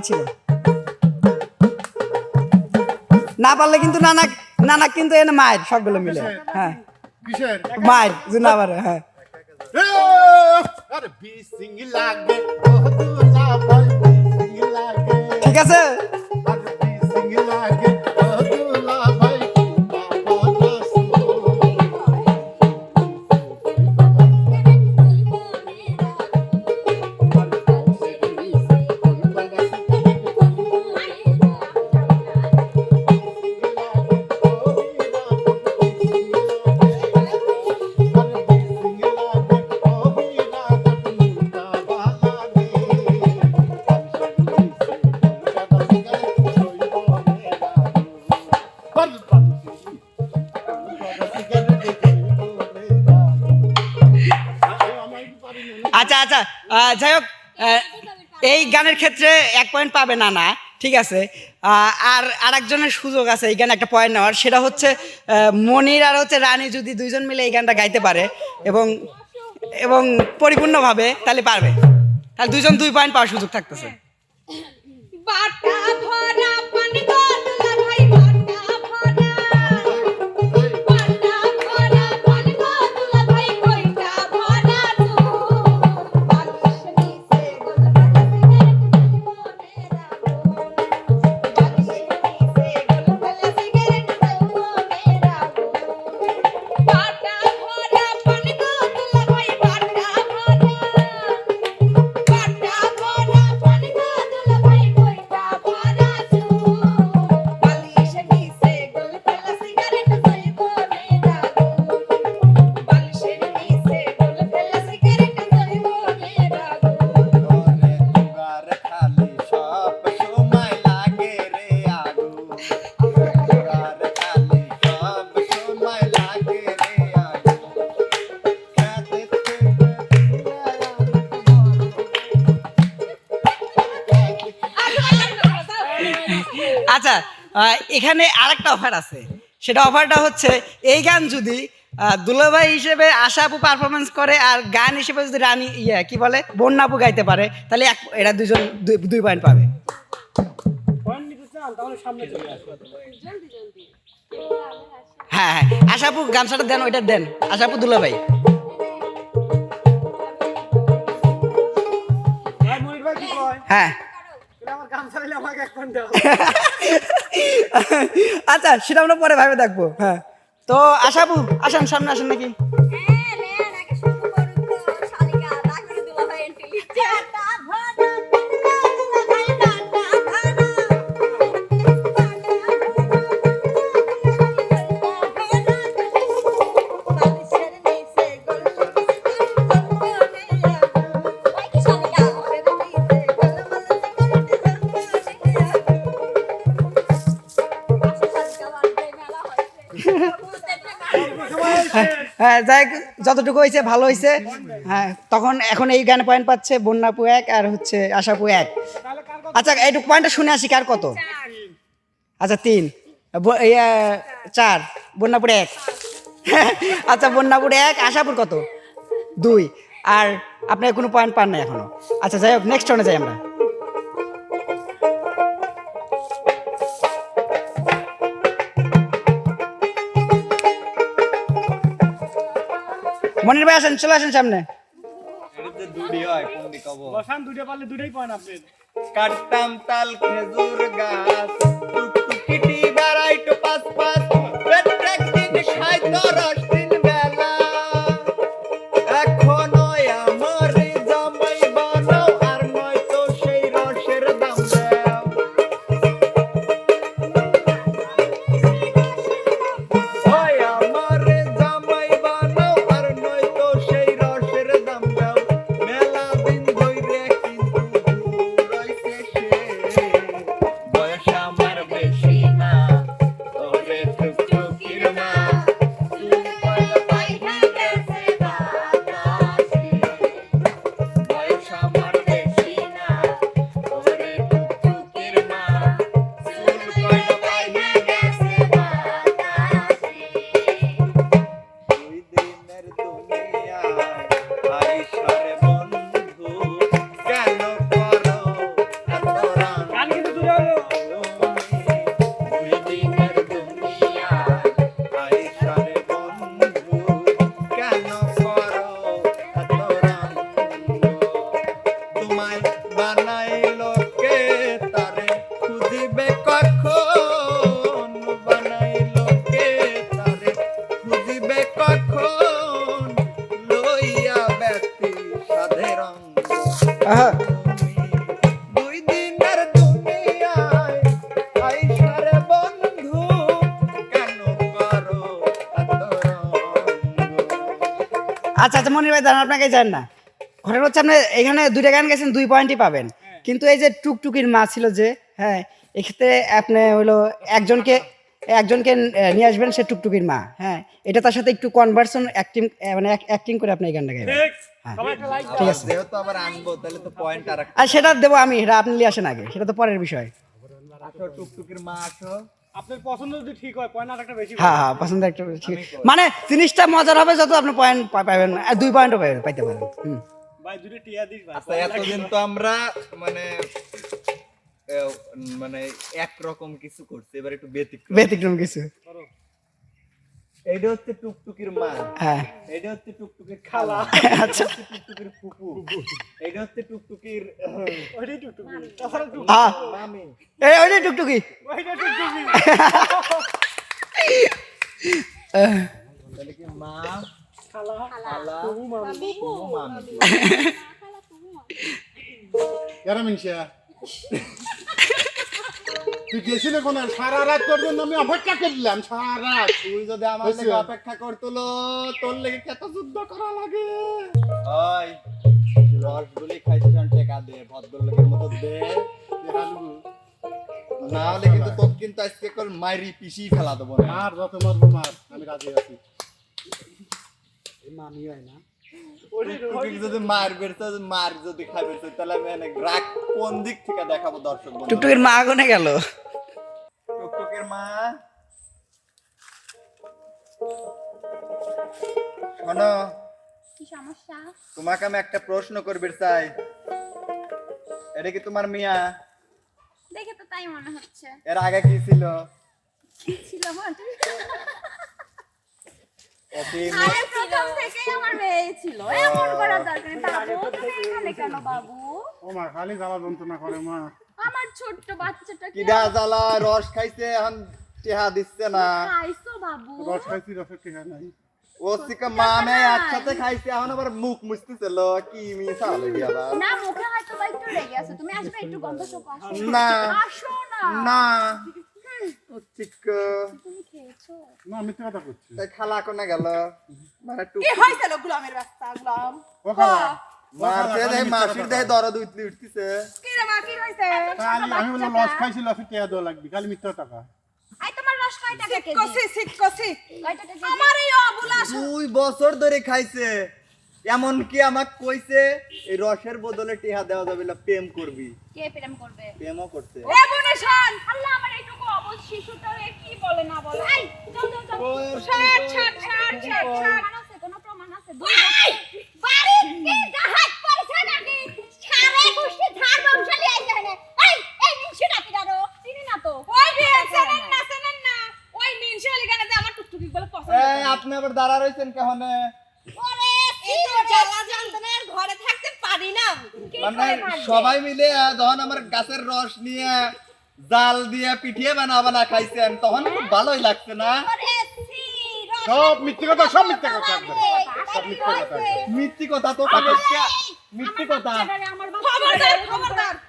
কথা ছিল না পারলে কিন্তু নানা নানা কিন্তু এনে মায়ের সবগুলো মিলে। হ্যাঁ। মায়ের না পারে হ্যাঁ। ঠিক আছে? আচ্ছা আচ্ছা যাই হোক এই গানের ক্ষেত্রে এক পয়েন্ট পাবে না না ঠিক আছে? আর আরেকজনের সুযোগ আছে, এই গানে একটা পয়েন্ট নেওয়ার, সেটা হচ্ছে মনির আর হচ্ছে রানী যদি দুইজন মিলে এই গানটা গাইতে পারে এবং এবং পরিপূর্ণভাবে তাহলে পারবে। তাহলে দুইজন দুই পয়েন্ট পাওয়ার সুযোগ থাকতেছে। এখানে আরেকটা অফার আছে। সেটা অফারটা হচ্ছে এই গান যদি দুলাভাই হিসেবে আশা আপু পারফরমেন্স করে আর গান হিসেবে যদি রানী ইয়ে কি বলে বন্যা আপু গাইতে পারে তাহলে এক এরা দুজন দুই দুই পয়েন্ট পাবে। হ্যাঁ হ্যাঁ আশা আপু গামছাটা দেন ওইটা দেন আশা আপু দুলাভাই হ্যাঁ। আচ্ছা সেটা আমরা পরে ভাবে দেখব হ্যাঁ। তো আশাবু আসেন সামনে আসেন নাকি? যাই হোক, যতটুকু হয়েছে ভালো হয়েছে। হ্যাঁ তখন এখন এই গানে পয়েন্ট পাচ্ছে বন্যাপু এক আর হচ্ছে আশাপু এক। আচ্ছা এইটুকু পয়েন্টটা শুনে আসি কার কত? আচ্ছা তিন। চার। বন্যাপুর এক। আচ্ছা বন্যাপুর এক আশাপুর কত? দুই। আর আপনার কোনো পয়েন্ট পান না এখনও। আচ্ছা যাই হোক নেক্সট রাউন্ডে যাই আমরা। মনির ভাই আসেন চলে আসেন সামনে। কাটতাম তাল খেজুর গাছ টুকটুকিটি বেড়াই টোপাস পাস প্রত্যেক দিন সাইতরস কখন লইয়া ব্যক্তি সাধে রঙ দুই দিনের দুনিয়ায় আইসারে বন্ধু কেন করো আচ্ছা আচ্ছা মনির ভাই দাঁড়ান আপনাকে যান না। ঘটনা হচ্ছে আপনি এখানে দুইটা গান গেছেন দুই পয়েন্টই পাবেন। কিন্তু এই যে টুকটুকির মা ছিল যে হ্যাঁ এক্ষেত্রে আপনি হলো একজনকে একজনকে নিয়ে আসবেন সে টুকটুকির মা। হ্যাঁ এটা তার সাথে একটু কনভার্সন অ্যাক্টিং মানে অ্যাক্টিং করে আপনি এই গানটা গাইবেন। ঠিক হ্যাঁ। সবাই একটা ঠিক আছে। যেহেতু আবার আনব তাহলে তো পয়েন্ট আর আর সেটা দেবো আমি এটা আপনি নিয়ে আসেন আগে সেটা তো পরের বিষয়। আসো টুকটুকির মা আসো। আপনার পছন্দ যদি ঠিক হয় পয়েন্ট বেশি হ্যাঁ হ্যাঁ পছন্দ একটা ঠিক। মানে জিনিসটা মজার হবে যত আপনি পয়েন্ট পাবেন দুই পয়েন্টও পাবেন পাইতে পারেন। হুম। ভাই যদি টিয়া দিস ভাই আচ্ছা এতদিন তো আমরা মানে মানে একরকম কিছু করছি এবার একটু ব্যতিক্রম। ব্যতিক্রম কিছু। এইটা হচ্ছে টুকটুকির মা হ্যাঁ। এইটা হচ্ছে টুকটুকির খালা। আচ্ছা। টুকটুকির ফুপু। এইটা হচ্ছে টুকটুকির ওইটাই টুকটুকি। তাছাড়া টুক হ্যাঁ। মামি। এই ওই টুকটুকি। ওইটা টুকটুকি। তাহলে কি মা? খালা। খালা। তবু মামি। ফুপু মামি। এরা মিনসা তুই গেছিলে কোন? সারা রাত তোর জন্য আমি অপেক্ষা করলাম। সারা রাত। তুই যদি আমার লেগে অপেক্ষা করতলো তোর লেগে কত যুদ্ধ করা লাগে? ওই রসগুলি খাইছিস টেকা দে ভদ্রলোকের মতো দে। না হলে কিন্তু তোর কিন্তু আজকে কল মাইরি পিসি ফেলা দেবো না। মার যত মারবো মার আমি রাজি আছি। তুই যদি মার মার তাহলে আমি অনেক রাগ কোন দিক থেকে দেখাবো দর্শক বন্ধু মা আগুনে গেল। টুকটুকের মা। শোনো কি সমস্যা? তোমাকে আমি একটা প্রশ্ন করবে চাই এটা কি তোমার মিয়া? দেখে তো তাই মনে হচ্ছে। এর আগে কি ছিল? কি ছিল আরে প্রথম থেকেই আমার মেয়ে ছিল। এমন করার দরকার বাবু তুমি এখানে কেন বাবু? ও মা খালি জ্বালা যন্ত্রণা করে মা। আমার ছোট্ট বাচ্চাটা কি কিডা জ্বালা রস খাইছে এখন টেহা দিচ্ছে না। খাইছো বাবু? রস খাইছি রসের নাই। ও সিকা মা মে একসাথে খাইছে এখন আবার মুখ মুছতেছিল কি লাগি আবার না মুখে হয়তো বা একটু লেগে আছে। তুমি আসবে একটু গন্ধ শোক আসো না আসো না। না। ও চিক্ক তুমি খেয়েছো না মিথ্যে কথা করছি তাই খালা কোনে গেল? মানে টুক কি হয়েছে গোলামের বাচ্চা গোলাম। ও খালা। মাসে দেয় মাসির দেয় দরদ উঠলি উঠতেছে। কি রে মা কি হয়েছে? আমি বলে লস খাইছি লসের টিকা দেওয়া লাগবে খালি মিথ্যা টাকা আই তোমার রস কয় টাকা কেজি? কষি সিট কষি কয় টাকা কেজি? আমার এই অবুলা দুই বছর ধরে খাইছে। এমন কি আমাকে কইছে এই রসের বদলে টিহা দেওয়া যাবে না প্রেম করবি। কে প্রেম করবে? প্রেমও করছে। এ বনে শান আল্লাহ আমার এইটুকু অবুঝ শিশুটা কি বলে না বলে? আই যাও যাও যাও ছাড় ছাড় ছাড় ছাড় ছাড়। আছে কোনো প্রমাণ আছে? দুই বাড়ি কি জাহাজ পড়ছে নাকি? সারে কুষ্টি ধার বংশালি আইছে না এই এই মিনছিটা কি দাঁড়ো চিনি না তো? ওই বিয়ে না চেনেন না? ওই মিনশালি গানে যে আমার টুকটুকি বলে পছন্দ এই আপনি আবার দাঁড়া রইছেন কেহনে? ওরে এই তো জ্বালা যন্ত্রণার ঘরে থাকতে পারি না। মানে সবাই মিলে যখন আমার গাছের রস নিয়ে জাল দিয়ে পিঠিয়ে বানা বানা খাইছেন তখন খুব ভালোই লাগছে না? সব মিথ্যে কথা সব মিথ্যে কথা সব মিথ্যে কথা। মিথ্যি কথা তো মিথ্যি কথা।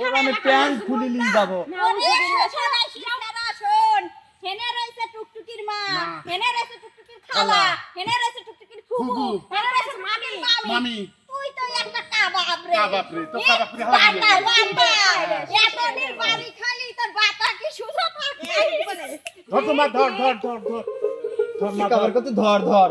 ওর আমি প্যান্ট খুলে নিয়ে যাব। ওরে শোনা শিশারা শোন। হেনে রইছে টুকটুকির মা হেনে রইছে টুকটুকির খালা হেনে রইছে টুকটুকির ফুফু। ফুফু। হেনে রইছে মামি। মামি। তুই তো একটা কাবাব রে। কাবাব রে, তো কাবাব রে ধর ধর ধর ধর ধর ধর ধর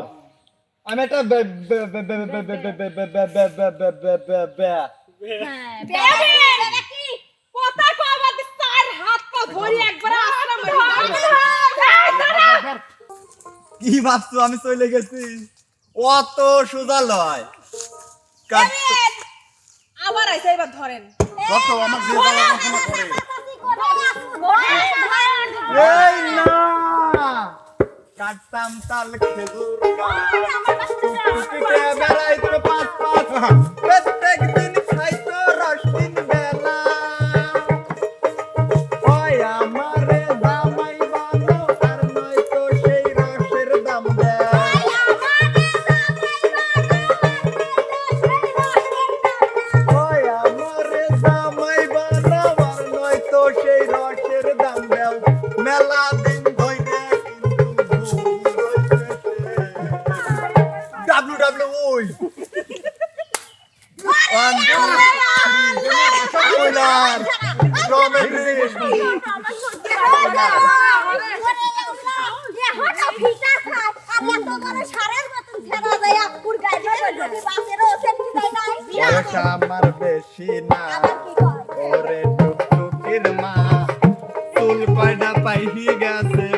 কি ভাবছ আমি চলে গেছি অত সোজা লয় আবার আইসা এবার ধরেন আমার এই না। কাটতাম তাল খেজুর গাছ। টুকটুকিতে বেড়াইতো হ্যাঁ। প্রত্যেক আমার বেশি না। ওরে টুকটুকির মা চুল পায়না পাইহি গেছে।